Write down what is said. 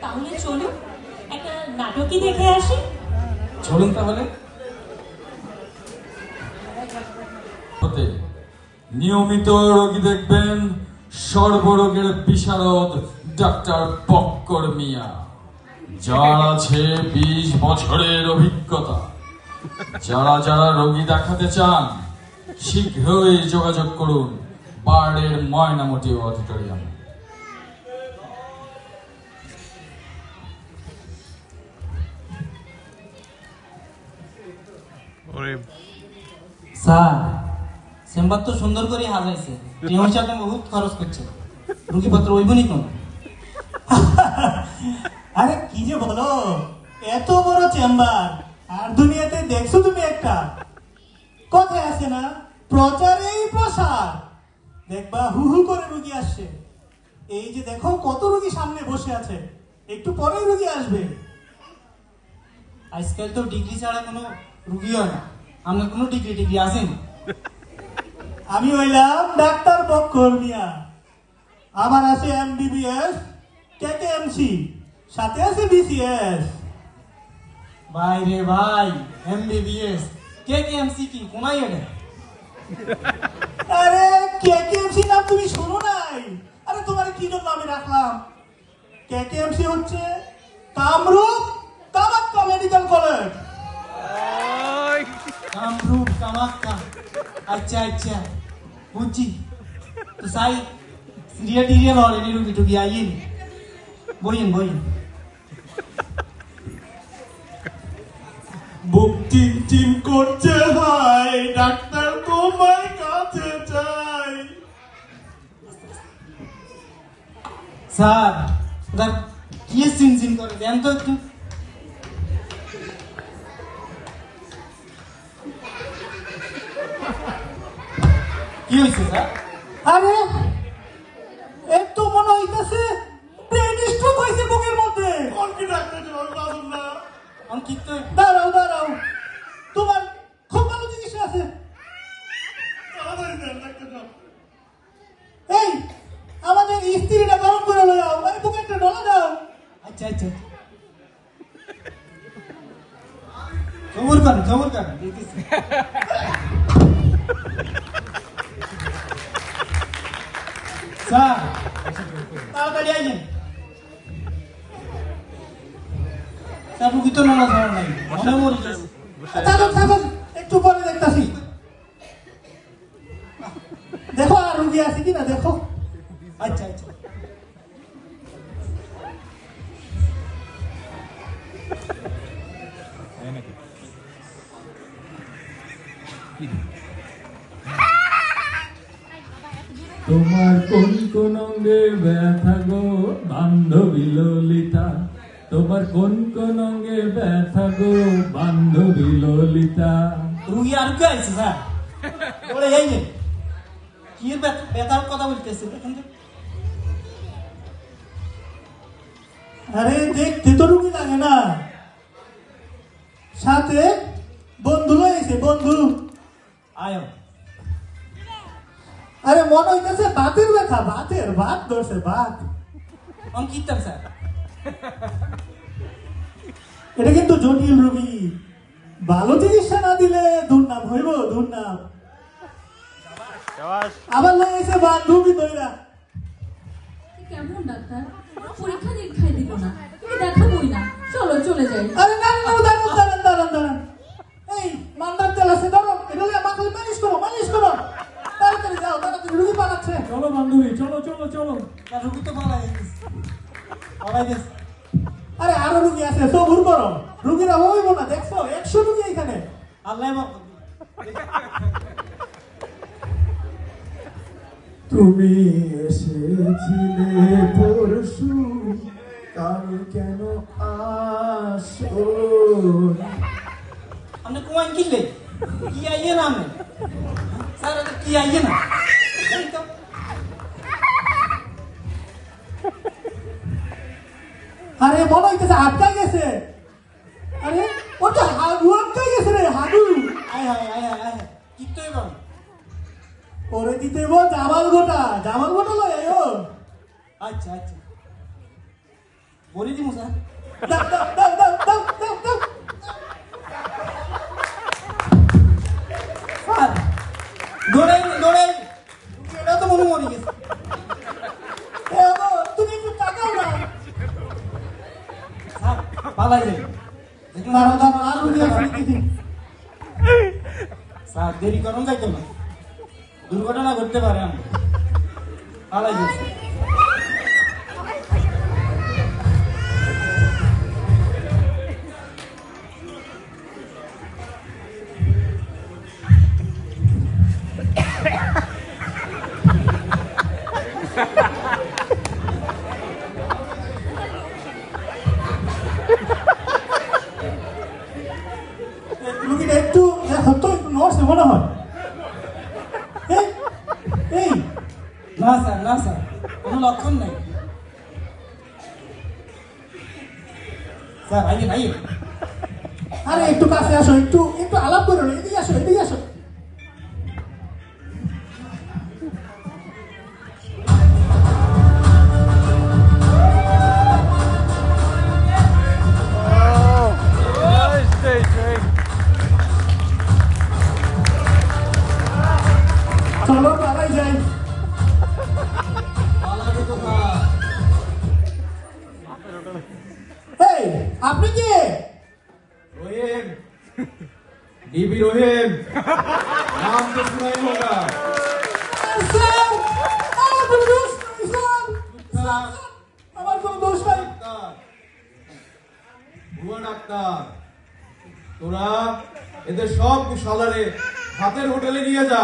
তাহলে চলুন একটা নাটকই দেখে আসি। চলুন তাহলে। হতে। নিয়মিত রোগী দেখবেন সর্বরোগের বিশারদ ডাক্তার পক্কর মিয়া। যার আছে বিশ বছরের অভিজ্ঞতা। যারা যারা রোগী দেখাতে চান, শীঘ্রই যোগাযোগ করুন বার্ডের ময়নামতি অডিটোরিয়াম। স্যার চেম্বার তো সুন্দর করে হাজাইছে। টিম বহুত খরচ করছে। রুগীপত্র ওইবনি কোন? আরে, কি যে বলো? এত বড় চেম্বার। আর দুনিয়াতে দেখছ তুমি একটা? কথায় আছে না, প্রচারেই প্রসার। দেখবা হু হু করে রুগী আসছে। এই যে দেখো, কত রুগী সামনে বসে আছে। একটু পরেই রুগী আসবে। আজকাল তো ডিগ্রি ছাড়া কোনো রুগী হয় না। আমরা কোনো ডিগ্রি ডিগ্রি আসেনি। আমি হইলাম ডাক্তার আমার আছে এমবিবিএস কেকেএমসি সাথে আছে বিসিএস ভাই রে ভাই এমবিবিএস কে কে এমসি কি কোনাই এটা আরে কেকেএমসি নাম তুমি শোনো নাই। আরে তোমার কি জন্য আমি রাখলাম? কেকেএমসি হচ্ছে কামরূপ। আচ্ছা আচ্ছা। বুঝছি তো সাই সিরিয়া টিরিয়া লড়ে নি রুগী টুগি আইয়েন বইয়েন বইয়েন। বুক টিম টিম করছে ভাই ডাক্তার তোমার কাছে চাই। স্যার কি সিন সিন করে? দেন তো একটু। কি স্যার? আরে একটু মনে হইতাছে ব্রেন স্ট্রোক হয়েছে বুকের মধ্যে। কোন কি ডাক্তার বাজুন না আমি কি তো দাঁড়াও দাঁড়াও। তোমার খুব ভালো চিকিৎসা আছে। তাড়াতাড়ি দেন ডাক্তার এই আমাদের স্ত্রীটা গরম করে মানে বুকেরটা ডলা দাও। আচ্ছা আচ্ছা। খবর করেন খবর করেন দেখতেছি। রুগী আছে কিনা দেখো আচ্ছা আচ্ছা তোমার কোন কোন অঙ্গে ব্যথা গো বান্ধবী ললিতা? তোমার কোন কোন অঙ্গে ব্যথা গো বান্ধবী ললিতা? রুগী আর কে আইছে স্যার বলে এই কি ব্যথার কথা বলতেছে দেখেন আরে দেখতে তো রুগী লাগে না। সাথে বন্ধু লয়েছে বন্ধু। আয়ো। আরে মনে হইতেছে বাতের ব্যথা বাতের বাত ধরছে বাত। আমি কিতাম স্যার? এটা কিন্তু জটিল রোগী। ভালো চিকিৎসা না দিলে দুর্নাম হইব দুর্নাম। আবার লয়েছে বান্ধবী দইরা কেমন ডাক্তার? পরীক্ষা নিরীক্ষায় দিব না। তুমি দেখাবোই না। চলো চলে যাই। আরে না না দাঁড়ান দাঁড়ান দাঁড়ান দাঁড়ান। এই মান্দার তেল আছে ধরো। এটা মাথায় মালিশ করো মালিশ করো। তাড়াতাড়ি যাও তাড়াতাড়ি রুগী পালাচ্ছে। চলো বান্ধবী চলো চলো চলো। না রুগী তো পালাই গেছে। পালাই গেছে। আরে আরও রুগী আছে সবুর করো। রুগীরা হইব না দেখছ? একশো রুগী এখানে। আল্লাহ তুমি এসেছিলে পরশু কাল কেন আসো? আপনি কুয়ান কিনলে কি আইয়ে না আমি স্যার কি আইয়ে না আরে মনে হইতেছে আটকা গেছে। আরে ওটা হাগু আটকা গেছে রে হাগু আয় হায় আয় হায় আয়। কি তো এবার ওরে দিতে জামাল গোটা। জামাল গোটা লয় আচ্ছা আচ্ছা। বলে দিমু, স্যার। দাও এটা তো মনে মরে গেছে। তুমি একটু তাকাও না। স্যার, পালাই যাই। আর স্যার, দেরি করুন, যাইতো না দুর্ঘটনা ঘটতে পারে আমি পালাই না স্যার না স্যার কোনো লক্ষণ নাই স্যার আইয়ে আইয়ে আরে একটু কাছে আসো একটু একটু আলাপ করো না এদিকে আসো এদিকে আসো আমার কোনো দোষ নাই ডাক্তার ভুয়া ডাক্তার। তোরা এদের সব শালারে হাতের হোটেলে নিয়ে যা।